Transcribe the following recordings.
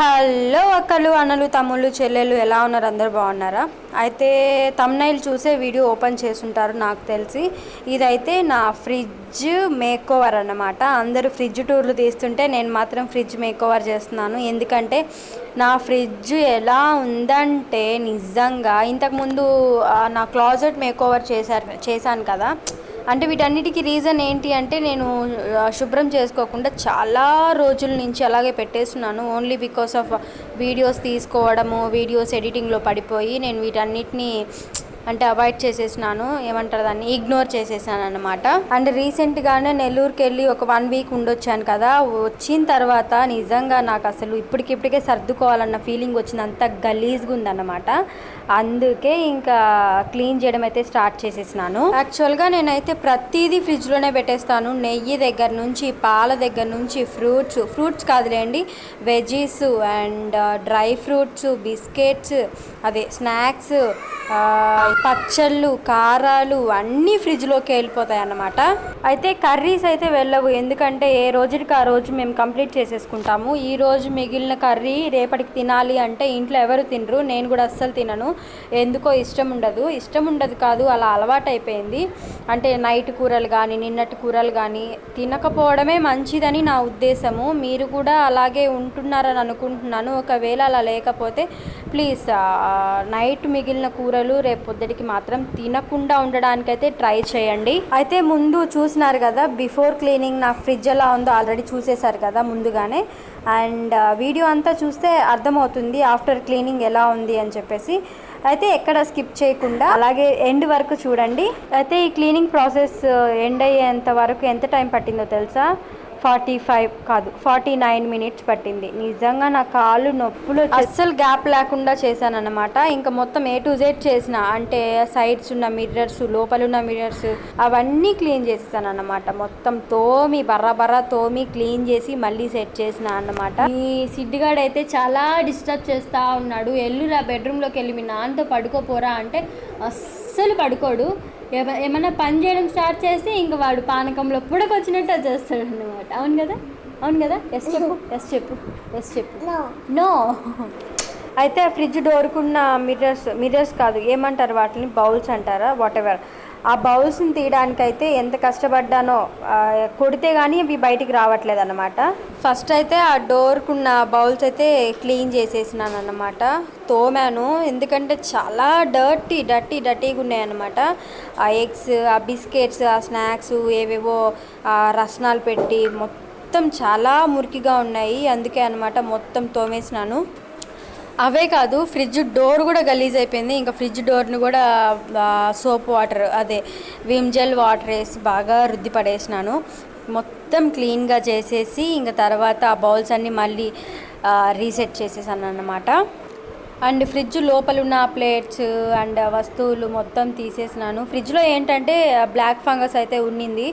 Hello అక్కలు అన్నలు తమ్ముళ్ళు చెల్లెలు ఎలా ఉన్నారు? అందరు బాగున్నారా? అయితే తమ్నైల్ చూసే వీడియో ఓపెన్ చేసుంటారు నాకు తెలిసి. ఇదైతే నా ఫ్రిడ్జ్ మేకోవర్ అన్నమాట. అందరూ ఫ్రిడ్జ్ టూర్లు తీస్తుంటే నేను మాత్రం ఫ్రిడ్జ్ మేకోవర్ చేస్తున్నాను. ఎందుకంటే నా ఫ్రిడ్జ్ ఎలా ఉందంటే నిజంగా ఇంతకుముందు నా క్లాజెట్ మేకోవర్ చేశారు చేశాను కదా. అంటే వీటన్నిటికీ రీజన్ ఏంటి అంటే నేను శుభ్రం చేసుకోకుండా చాలా రోజుల నుంచి అలాగే పెట్టేస్తున్నాను. ఓన్లీ బికాస్ ఆఫ్ వీడియోస్ తీసుకోవడము వీడియోస్ ఎడిటింగ్లో పడిపోయి నేను వీటన్నిటిని అంటే అవాయిడ్ చేసేసినాను ఏమంటారు దాన్ని ఇగ్నోర్ చేసేసాను అనమాట అండ్ రీసెంట్గానే నెల్లూరుకి వెళ్ళి ఒక వన్ వీక్ ఉండొచ్చాను కదా వచ్చిన తర్వాత నిజంగా నాకు అసలు ఇప్పటికిప్పటికే సర్దుకోవాలన్న ఫీలింగ్ వచ్చింది. అంత గలీజ్గా ఉందన్నమాట. అందుకే ఇంకా క్లీన్ చేయడం అయితే స్టార్ట్ చేసేసినాను. యాక్చువల్గా నేనైతే ప్రతిదీ ఫ్రిడ్జ్లోనే పెట్టేస్తాను. నెయ్యి దగ్గర నుంచి పాల దగ్గర నుంచి ఫ్రూట్స్ ఫ్రూట్స్ కాదులేండి veggies and dry fruits biscuits అదే స్నాక్స్ పచ్చళ్ళు కారాలు అన్నీ ఫ్రిడ్జ్లోకి వెళ్ళిపోతాయి అన్నమాట. అయితే కర్రీస్ అయితే వెళ్ళవు. ఎందుకంటే ఏ రోజుకి ఆ రోజు మేము కంప్లీట్ చేసేసుకుంటాము. ఈ రోజు మిగిలిన కర్రీ రేపటికి తినాలి అంటే ఇంట్లో ఎవరు తినరు. నేను కూడా అస్సలు తినను. ఎందుకో ఇష్టం ఉండదు. ఇష్టం ఉండదు కాదు అలా అలవాటు అయిపోయింది. అంటే నైట్ కూరలు కానీ నిన్నటి కూరలు కానీ తినకపోవడమే మంచిదని నా ఉద్దేశము. మీరు కూడా అలాగే ఉంటున్నారని అనుకుంటున్నాను. ఒకవేళ అలా లేకపోతే ప్లీజ్ నైట్ మిగిలిన కూరలు రేపు పొద్దుటికి మాత్రం తినకుండా ఉండడానికైతే ట్రై చేయండి. అయితే ముందు చూసినారు కదా బిఫోర్ క్లీనింగ్ నా ఫ్రిడ్జ్ ఎలా ఉందో ఆల్రెడీ చూసేశారు కదా ముందుగానే. అండ్ వీడియో uh, అంతా చూస్తే అర్థమవుతుంది ఆఫ్టర్ క్లీనింగ్ ఎలా ఉంది అని చెప్పేసి. అయితే ఎక్కడ స్కిప్ చేయకుండా అలాగే ఎండ్ వరకు చూడండి. అయితే ఈ క్లీనింగ్ ప్రాసెస్ ఎండ్ అయ్యేంత వరకు ఎంత టైం పట్టిందో తెలుసా? ఫార్టీ ఫైవ్ కాదు ఫార్టీ నైన్ మినిట్స్ పట్టింది. నిజంగా నా కాళ్ళు నొప్పులు అస్సలు గ్యాప్ లేకుండా చేశాను అనమాట ఇంకా మొత్తం ఏ టు జెడ్ చేసిన అంటే సైడ్స్ ఉన్న మిర్రర్స్ లోపల ఉన్న మిర్రర్స్ అవన్నీ క్లీన్ చేసేసాను అనమాట మొత్తం తోమి బర్ర బర్ర తోమి క్లీన్ చేసి మళ్ళీ సెట్ చేసిన అన్నమాట. ఈ సిడ్డిగాడు అయితే చాలా డిస్టర్బ్ చేస్తూ ఉన్నాడు. ఎల్లురా బెడ్రూమ్లోకి వెళ్ళి మీ నాన్నతో పడుకోపోరా అంటే అస్సలు పడుకోడు. ఏమన్నా పని చేయడం స్టార్ట్ చేసి ఇంక వాడు పానకంలో పుడకొచ్చినట్టు అది చేస్తాడు అనమాట అవును కదా? అవును కదా? ఎస్ చెప్పు ఎస్ చెప్పు ఎస్ చెప్పు. నో అయితే ఫ్రిడ్జ్ డోర్కున్న మిర్రర్స్ మిర్రర్స్ కాదు ఏమంటారు వాటిని? బౌల్స్ అంటారా? వాట్ ఎవర్ ఆ బౌల్స్ని తీయడానికైతే ఎంత కష్టపడ్డానో కొడితే కానీ అవి బయటికి రావట్లేదు అనమాట ఫస్ట్ అయితే ఆ డోర్కున్న బౌల్స్ అయితే క్లీన్ చేసేసినాను అనమాట తోమాను. ఎందుకంటే చాలా డర్టీ డర్టీ డర్టీగా ఉన్నాయన్నమాట. ఆ ఎగ్స్ ఆ బిస్కెట్స్ ఆ స్నాక్స్ ఏవేవో ఆ రసనాలు పెట్టి మొత్తం చాలా మురికిగా ఉన్నాయి. అందుకే అనమాట మొత్తం తోమేసినాను. అవే కాదు ఫ్రిడ్జ్ డోర్ కూడా గలీజ్ అయిపోయింది. ఇంకా ఫ్రిడ్జ్ డోర్ని కూడా సోప్ వాటర్ అదే విమ్ జెల్ వాటర్ వేసి బాగా రుద్ది పడేసినాను. మొత్తం క్లీన్గా చేసేసి ఇంకా తర్వాత ఆ బౌల్స్ అన్నీ మళ్ళీ రీసెట్ చేసేసాను అన్నమాట. అండ్ ఫ్రిడ్జ్ లోపల ఉన్న ప్లేట్స్ అండ్ వస్తువులు మొత్తం తీసేసినాను. ఫ్రిడ్జ్లో ఏంటంటే బ్లాక్ ఫంగస్ అయితే ఉన్నింది.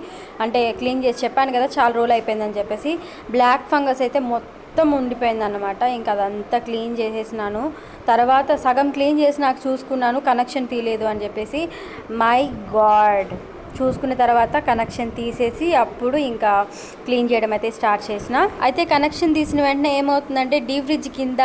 అంటే క్లీన్ చేసి చెప్పాను కదా చాలా రోజులు అయిపోయిందని చెప్పేసి. బ్లాక్ ఫంగస్ అయితే మొత్తం మొత్తం ఉండిపోయింది అనమాట ఇంకా అదంతా క్లీన్ చేసేసినాను. తర్వాత సగం క్లీన్ చేసి నాకు చూసుకున్నాను కనెక్షన్ తీయలేదు అని చెప్పేసి. My god! చూసుకున్న తర్వాత కనెక్షన్ తీసేసి అప్పుడు ఇంకా క్లీన్ చేయడం అయితే స్టార్ట్ చేసిన. అయితే కనెక్షన్ తీసిన వెంటనే ఏమవుతుందంటే డీ ఫ్రిడ్జ్ కింద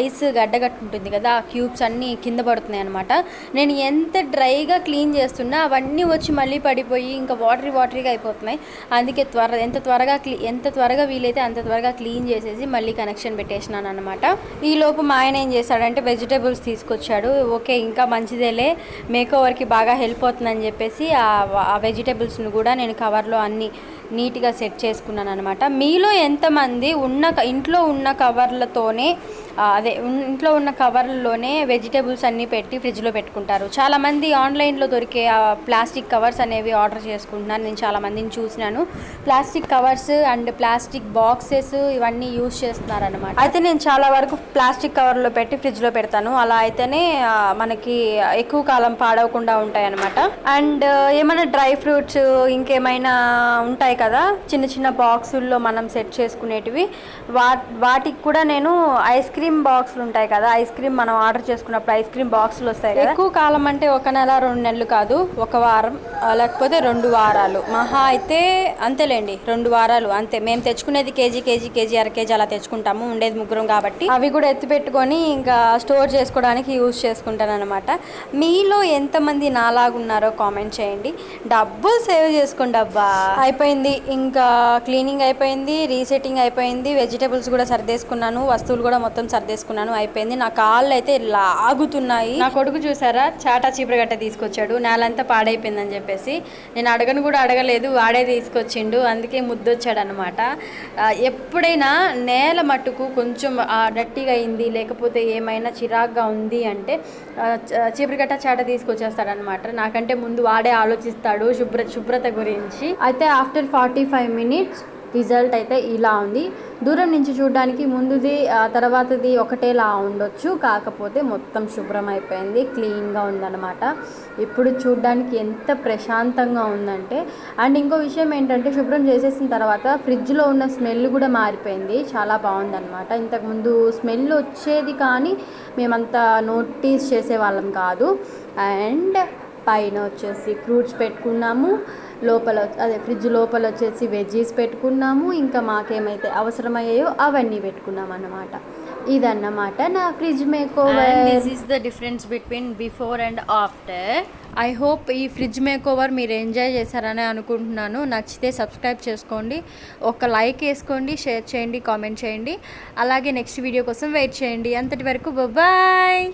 ఐస్ గడ్డగట్టుంటుంది కదా ఆ క్యూబ్స్ అన్నీ కింద పడుతున్నాయి అనమాట నేను ఎంత డ్రైగా క్లీన్ చేస్తున్నా అవన్నీ వచ్చి మళ్ళీ పడిపోయి ఇంకా వాటరీ వాటరీగా అయిపోతున్నాయి. అందుకే త్వర ఎంత త్వరగా క్లీ ఎంత త్వరగా వీలైతే అంత త్వరగా క్లీన్ చేసేసి మళ్ళీ కనెక్షన్ పెట్టేసినాను అనమాట ఈ లోపు మా ఆయన ఏం చేశాడంటే వెజిటేబుల్స్ తీసుకొచ్చాడు. ఓకే ఇంకా మంచిదేలే మేకోవర్కి బాగా హెల్ప్ అవుతుందని చెప్పేసి ఆ ఆ వెజిటేబుల్స్ను కూడా నేను కవర్లో అన్ని నీట్గా సెట్ చేసుకున్నాను అనమాట మీలో ఎంతమంది ఉన్న ఇంట్లో ఉన్న కవర్లతోనే అదే ఇంట్లో ఉన్న కవర్లలోనే వెజిటేబుల్స్ అన్నీ పెట్టి ఫ్రిడ్జ్లో పెట్టుకుంటారు. చాలామంది ఆన్లైన్లో దొరికే ఆ ప్లాస్టిక్ కవర్స్ అనేవి ఆర్డర్ చేసుకుంటున్నాను. నేను చాలామందిని చూసినాను. Plastic covers and plastic boxes ఇవన్నీ యూస్ చేస్తున్నారనమాట అయితే నేను చాలా వరకు ప్లాస్టిక్ కవర్లో పెట్టి ఫ్రిడ్జ్లో పెడతాను. అలా అయితేనే మనకి ఎక్కువ కాలం పాడవకుండా ఉంటాయి అనమాట అండ్ ఏమైనా డ్రై ఫ్రూట్స్ ఇంకేమైనా ఉంటాయి ఉంటాయి కదా చిన్న చిన్న బాక్సుల్లో మనం సెట్ చేసుకునేటివి. వా వాటికి కూడా నేను ఐస్ క్రీమ్ బాక్సులు ఉంటాయి కదా ఐస్ క్రీమ్ మనం ఆర్డర్ చేసుకున్నప్పుడు ఐస్ క్రీమ్ బాక్సులు వస్తాయి కదా. ఎక్కువ కాలం అంటే ఒక నెల రెండు నెలలు కాదు ఒక వారం లేకపోతే రెండు వారాలు. మహా అయితే అంతేలేండి రెండు వారాలు అంతే. మేము తెచ్చుకునేది కేజీ కేజీ కేజీ అర కేజీ అలా తెచ్చుకుంటాము ఉండేది ముగ్గురం కాబట్టి. అవి కూడా ఎత్తిపెట్టుకొని ఇంకా స్టోర్ చేసుకోవడానికి యూజ్ చేసుకుంటాను అనమాట మీలో ఎంతమంది నాలాగున్నారో కామెంట్ చేయండి. డబ్బులు సేవ్ చేసుకోండి అబ్బా. అయిపోయింది. ఇంకా క్లీనింగ్ అయిపోయింది రీసెట్టింగ్ అయిపోయింది వెజిటేబుల్స్ కూడా సర్దేసుకున్నాను వస్తువులు కూడా మొత్తం సర్దేసుకున్నాను అయిపోయింది. నా కాళ్ళు అయితే లాగుతున్నాయి. నా కొడుకు చూసారా? చాటా చీపురగట్ట తీసుకొచ్చాడు. నేలంతా పాడైపోయిందని చెప్పేసి. నేను అడగను కూడా అడగలేదు వాడే తీసుకొచ్చిండు. అందుకే ముద్దొచ్చాడు అనమాట ఎప్పుడైనా నేల మట్టుకు కొంచెం డట్టిగా అయింది లేకపోతే ఏమైనా చిరాగ్గా ఉంది అంటే ఆ, చ- చీపురగట్ట చాట తీసుకొచ్చేస్తాడనమాట నాకంటే ముందు వాడే ఆలోచిస్తాడు శుభ్ర శుభ్రత గురించి. అయితే after forty five minutes result అయితే ఇలా ఉంది. దూరం నుంచి చూడడానికి ముందుది ఆ తర్వాతది ఒకటేలా ఉండొచ్చు. కాకపోతే మొత్తం శుభ్రం అయిపోయింది క్లీన్గా ఉందన్నమాట. ఇప్పుడు చూడడానికి ఎంత ప్రశాంతంగా ఉందంటే అండ్ ఇంకో విషయం ఏంటంటే శుభ్రం చేసేసిన తర్వాత ఫ్రిడ్జ్లో ఉన్న స్మెల్ కూడా మారిపోయింది. చాలా బాగుందన్నమాట. ఇంతకుముందు స్మెల్ వచ్చేది కానీ మేమంతా నోటీస్ చేసేవాళ్ళం కాదు. అండ్ పైన వచ్చేసి ఫ్రూట్స్ పెట్టుకున్నాము. లోపల అదే ఫ్రిడ్జ్ లోపల వచ్చేసి వెజ్జీస్ పెట్టుకున్నాము ఇంకా మాకేమైతే అవసరమయ్యాయో అవన్నీ పెట్టుకున్నాం అన్నమాట. ఇదన్నమాట నా fridge makeover. This is the difference between before and after I hope ఈ ఫ్రిడ్జ్ మేకోవర్ మీరు ఎంజాయ్ చేశారని అనుకుంటున్నాను. నచ్చితే సబ్స్క్రైబ్ చేసుకోండి. ఒక లైక్ వేసుకోండి షేర్ చేయండి కామెంట్ చేయండి. అలాగే నెక్స్ట్ వీడియో కోసం వెయిట్ చేయండి. అంతటి వరకు బాయ్!